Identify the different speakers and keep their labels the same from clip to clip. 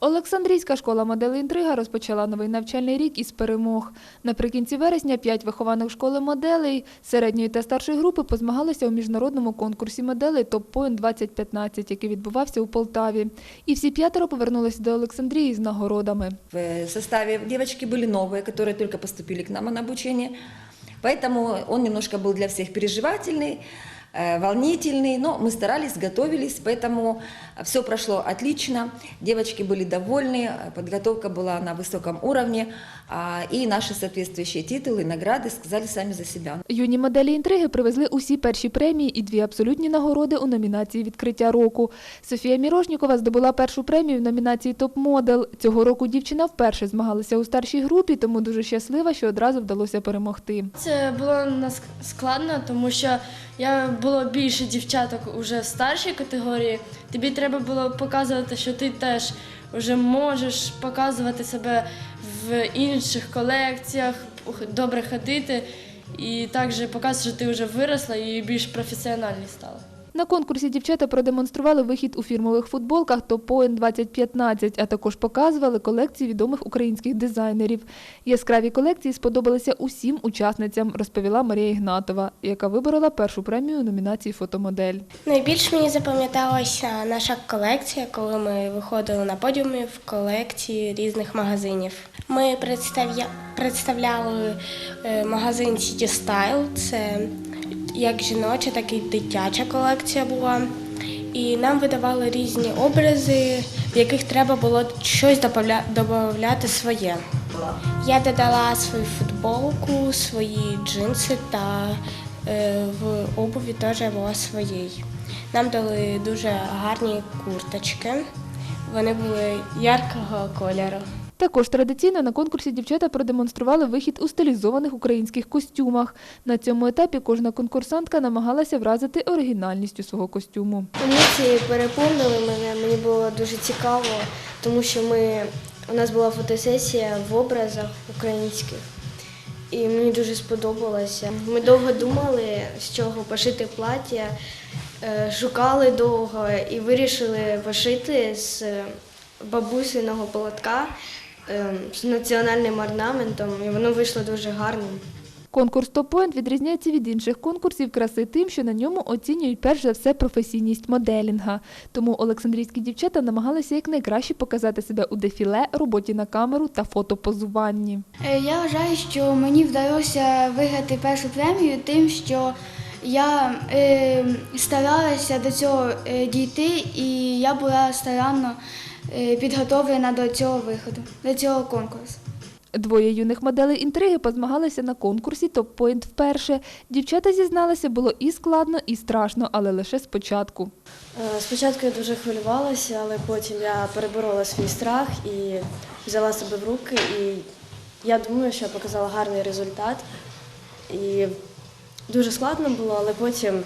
Speaker 1: Олександрійська школа моделі інтрига розпочала новий навчальний рік із перемог. Наприкінці вересня п'ять вихованих школи моделей середньої та старшої групи позмагалися у міжнародному конкурсі моделей Топ Point 2015, який відбувався у Полтаві. І всі п'ятеро повернулися до Олександрії з нагородами.
Speaker 2: В составе девочки были новые, которые только поступили к нам на обучение. Поэтому он немножко был для всех переживательный, э, волнительный, но мы старались, готовились, поэтому все прошло отлично. Девочки были довольны, подготовка была на высоком уровне, а, и наши соответствующие титулы, награды сказали сами за себя.
Speaker 1: Юні моделі інтриги привезли усі перші премії і дві абсолютні нагороди у номінації відкриття року. Софія Мірошнікова здобула першу премію в номінації Топ-модел. Цього року дівчина вперше змагалася у старшій групі, тому дуже щаслива, що одразу вдалося перемогти.
Speaker 3: Це було нас- складно, тому що я було більше дівчаток уже в старшій категорії. Тобі треба було показувати, що ти теж вже можеш показувати себе в інших колекціях, добре ходити, і також показувати, що ти вже виросла і більш професіональні стала.
Speaker 1: На конкурсі дівчата продемонстрували вихід у фірмових футболках Point 2015, а також показували колекції відомих українських дизайнерів. Яскраві колекції сподобалися усім учасницям, розповіла Марія Ігнатова, яка виборола першу премію номінації фотомодель.
Speaker 4: Найбільш мені запам'яталася наша колекція, коли ми виходили на подіуми в колекції різних магазинів. Ми представля... представляли е, магазин City Style. Це як жіноча, так і дитяча колекція була. І нам видавали різні образи, в яких треба було щось додавати своє. Я додала свою футболку, свої джинси та е, в обуві теж була своєї. Нам дали дуже гарні курточки. Вони були яркого кольору.
Speaker 1: Також традиційно на конкурсі дівчата продемонстрували вихід у стилізованих українських костюмах. На цьому етапі кожна конкурсантка намагалася вразити оригінальністю свого костюму.
Speaker 5: Емоції переповнили мене, мені було дуже цікаво, тому що ми, у нас була фотосесія в образах українських, і мені дуже сподобалося. Ми довго думали, з чого пошити плаття, е, шукали довго і вирішили пошити з бабусиного полотка з національним орнаментом, і воно вийшло дуже гарним.
Speaker 1: Конкурс Top відрізняється від інших конкурсів краси тим, що на ньому оцінюють перш за все професійність моделінга. Тому олександрійські дівчата намагалися якнайкраще показати себе у дефіле, роботі на камеру та фотопозуванні.
Speaker 6: Е, Я вважаю, що мені вдалося виграти першу премію тим, що я е, старалася до цього е, дійти, і я була старанно е, підготовлена до цього виходу, до цього конкурсу.
Speaker 1: Двоє юних моделей інтриги позмагалися на конкурсі Point вперше. Дівчата зізналися, було і складно, і страшно, але лише спочатку.
Speaker 7: Е, Спочатку я дуже хвилювалася, але потім я переборола свій страх і взяла себе в руки. І я думаю, що я показала гарний результат. І дуже складно було, але потім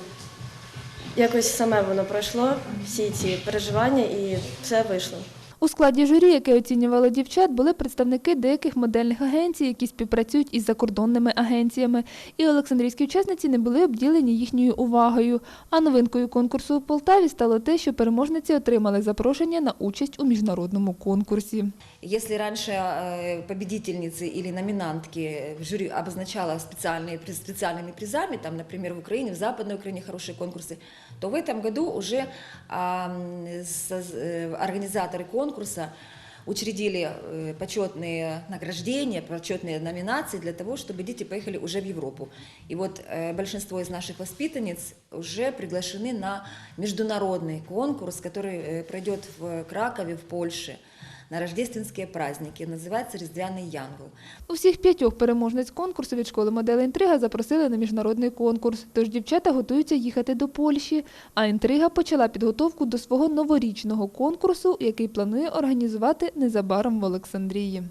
Speaker 7: якось саме воно пройшло, всі ці переживання, і все вийшло.
Speaker 1: У складі журі, яке оцінювало дівчат, були представники деяких модельних агенцій, які співпрацюють із закордонними агенціями. І олександрійські учасниці не були обділені їхньою увагою. А новинкою конкурсу у Полтаві стало те, що переможниці отримали запрошення на участь у міжнародному конкурсі.
Speaker 2: Если раньше э, победительницы или номинантки в жюри обозначала специальные, приз- специальными призами, там, например, в Украине, в Западной Украине хорошие конкурсы, то в этом году уже а, м, соз- э, организаторы конкурса учредили э, почетные награждения, почетные номинации для того, чтобы дети поехали уже в Европу. И вот э, большинство из наших воспитанниц уже приглашены на международный конкурс, который э, пройдет в Кракове, в Польше на рождественські праздники. Називається «Різдвяний Янгол».
Speaker 1: Усіх п'ятьох переможниць конкурсу від школи моделі інтрига запросили на міжнародний конкурс. Тож дівчата готуються їхати до Польщі. А інтрига почала підготовку до свого новорічного конкурсу, який планує організувати незабаром в Олександрії.